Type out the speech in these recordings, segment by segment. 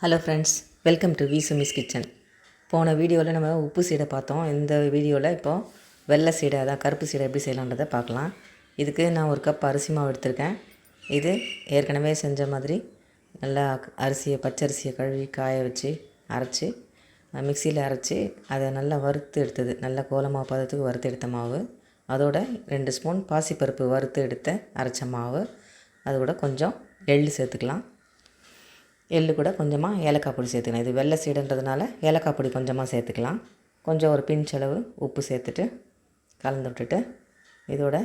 Hello friends welcome to V Sumi's kitchen போன வீடியோவில் நம்ம உப்பு சீடை பார்த்தோம். இந்த வீடியோவில் இப்போது வெள்ளை சீடை அதான் கருப்பு சீடை எப்படி செய்யலான்றதை பார்க்கலாம். இதுக்கு நான் ஒரு கப் அரிசி மாவு எடுத்திருக்கேன். இது ஏற்கனவே செஞ்ச மாதிரி நல்லா அரிசியை பச்சரிசியை கழுவி காய வச்சு அரைச்சி மிக்சியில் அரைச்சி அதை நல்லா வறுத்து எடுத்தது. நல்லா கோலமாக பதத்துக்கு வறுத்து எடுத்த மாவு. அதோட ரெண்டு ஸ்பூன் பாசிப்பருப்பு வறுத்து எடுத்த அரைச்ச மாவு. அது கூட கொஞ்சம் எள்ளு சேர்த்துக்கலாம். எள்ளு கூட கொஞ்சமாக ஏலக்காய் பொடி சேர்த்துக்கலாம். இது வெள்ளை சீடுன்றதுனால ஏலக்காய் பொடி கொஞ்சமாக சேர்த்துக்கலாம். கொஞ்சம் ஒரு பின்சளவு உப்பு சேர்த்துட்டு கலந்து விட்டுட்டு இதோட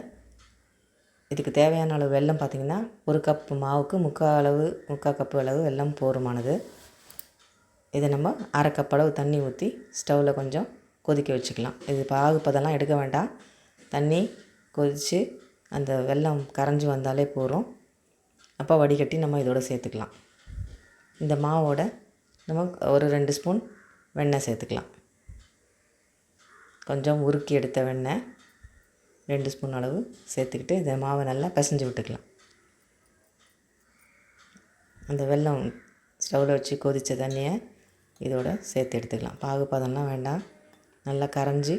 இதுக்கு தேவையான அளவு வெல்லம் பார்த்திங்கன்னா ஒரு கப் மாவுக்கு முக்கால் அளவு முக்கால் கப்பு அளவு வெல்லம் போருமானது இதை நம்ம அரை கப் அளவு தண்ணி ஊற்றி ஸ்டவ்வில் கொஞ்சம் கொதிக்க வச்சுக்கலாம். இது பாகு பதெல்லாம் எடுக்க வேண்டாம். தண்ணி கொதித்து அந்த வெல்லம் கரைஞ்சி வந்தாலே போதும். அப்போ வடிகட்டி நம்ம இதோட சேர்த்துக்கலாம். இந்த மாவோட நம்ம ஒரு ரெண்டு ஸ்பூன் வெண்ணெய் சேர்த்துக்கலாம். கொஞ்சம் உருக்கி எடுத்த வெண்ணெய் ரெண்டு ஸ்பூன் அளவு சேர்த்துக்கிட்டு இந்த மாவை நல்லா பிசைஞ்சு விட்டுக்கலாம். அந்த வெல்லம் ஸ்டவ்வில் வச்சு கொதித்த தண்ணியை இதோட சேர்த்து எடுத்துக்கலாம். பாகு பதம்லாம் வேண்டாம். நல்லா கரைஞ்சி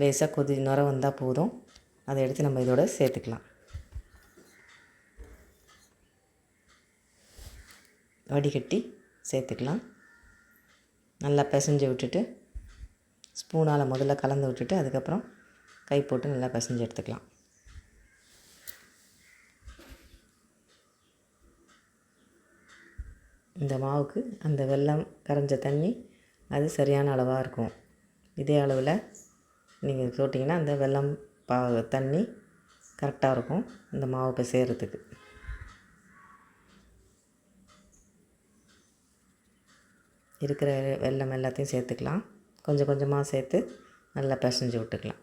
லேசாக கொதி நுர வந்தால் போதும். அதை எடுத்து நம்ம இதோட சேர்த்துக்கலாம். வடிகட்டி சேர்த்துக்கலாம். நல்லா பிசைஞ்சு விட்டுட்டு ஸ்பூனால் முதல்ல கலந்து விட்டுட்டு அதுக்கப்புறம் கை போட்டு நல்லா பிசைஞ்சு எடுத்துக்கலாம். இந்த மாவுக்கு அந்த வெல்லம் கரைஞ்ச தண்ணி அது சரியான அளவாக இருக்கும். இதே அளவில் நீங்கள் போட்டிங்கன்னா அந்த வெல்லம் பா தண்ணி கரெக்டாக இருக்கும். இந்த மாவு இப்போ செய்கிறதுக்கு இருக்கிற வெல்லம் எல்லாத்தையும் சேர்த்துக்கலாம். கொஞ்சம் கொஞ்சமாக சேர்த்து நல்லா பிசைஞ்சு விட்டுக்கலாம்.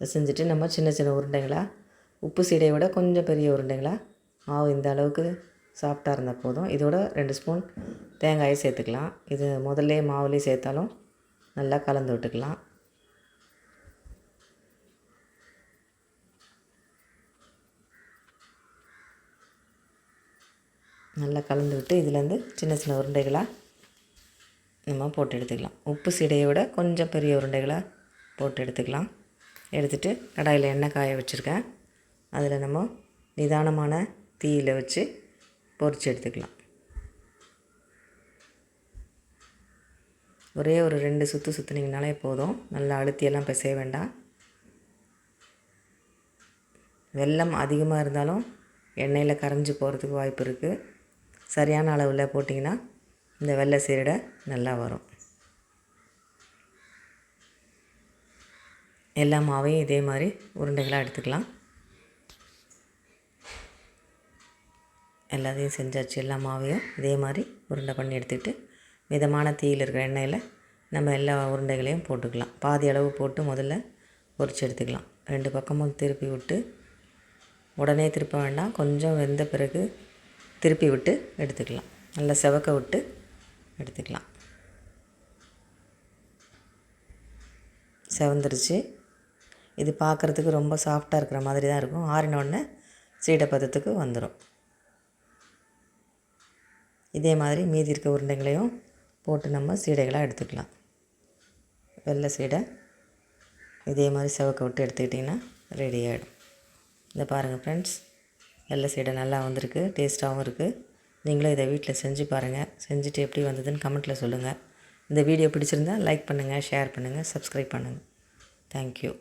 பிசைஞ்சிட்டு நம்ம சின்ன சின்ன உருண்டைகளாக உப்பு சீடையை விட கொஞ்சம் பெரிய உருண்டைகளாக மாவு இந்த அளவுக்கு சாஃப்டாக இருந்தால் போதும். இதோட ரெண்டு ஸ்பூன் தேங்காயை சேர்த்துக்கலாம். இது முதல்ல மாவுலேயே சேர்த்தாலும் நல்லா கலந்து விட்டுக்கலாம். நல்லா கலந்து விட்டு இதுலேருந்து சின்ன சின்ன உருண்டைகளாக நம்ம போட்டு எடுத்துக்கலாம். உப்பு சீடையை விட கொஞ்சம் பெரிய உருண்டைகளாக போட்டு எடுத்துக்கலாம். எடுத்துகிட்டு கடாயில் எண்ணெய் காய வச்சுருக்கேன். அதில் நம்ம நிதானமான தீயில் வச்சு பொரித்து எடுத்துக்கலாம். ஒரே ஒரு ரெண்டு சுற்று சுற்றுனீங்கனாலே போதும். நல்லா அழுத்தியெல்லாம் பிசைய வேண்டாம். வெல்லம் அதிகமாக இருந்தாலும் எண்ணெயில் கரைஞ்சி போகிறதுக்கு வாய்ப்பு இருக்குது. சரியான அளவில் போட்டிங்கன்னா இந்த வெள்ளை சீரடை நல்லா வரும். எல்லா மாவையும் இதே மாதிரி உருண்டைகளாக எடுத்துக்கலாம். எல்லாத்தையும் செஞ்சாச்சு எல்லா மாவையும் இதே மாதிரி உருண்டை பண்ணி எடுத்துக்கிட்டு மிதமான தீயில் இருக்கிற எண்ணெயில் நம்ம எல்லா உருண்டைகளையும் போட்டுக்கலாம். பாதி அளவு போட்டு முதல்ல பொறிச்சு எடுத்துக்கலாம். ரெண்டு பக்கமும் திருப்பி விட்டு உடனே திருப்ப வேண்டாம் கொஞ்சம் வெந்த பிறகு திருப்பி விட்டு எடுத்துக்கலாம். நல்லா செவக்க விட்டு எடுத்துக்கலாம். செவந்துருச்சு. இது பார்க்குறதுக்கு ரொம்ப சாஃப்டாக இருக்கிற மாதிரி தான் இருக்கும். ஆறினோடனே சீடை பதத்துக்கு வந்துடும் இதே மாதிரி மீதி இருக்க உருண்டைகளையும் போட்டு நம்ம சீடைகளாக எடுத்துக்கலாம். வெள்ளை சீடை இதே மாதிரி செவக்க விட்டு எடுத்துக்கிட்டிங்கன்னா ரெடி ஆகிடும் இதை பாருங்கள் ஃப்ரெண்ட்ஸ் வெள்ளை சீடை நல்லா வந்திருக்கு டேஸ்ட்டாகவும் இருக்குது நீங்களும் இதை வீட்டில் செஞ்சு பாருங்கள் செஞ்சுட்டு எப்படி வந்ததுன்னு கமெண்ட்டில் சொல்லுங்கள் இந்த வீடியோ பிடிச்சிருந்தால் லைக் பண்ணுங்கள் ஷேர் பண்ணுங்கள் சப்ஸ்கிரைப் பண்ணுங்கள் தேங்க்யூ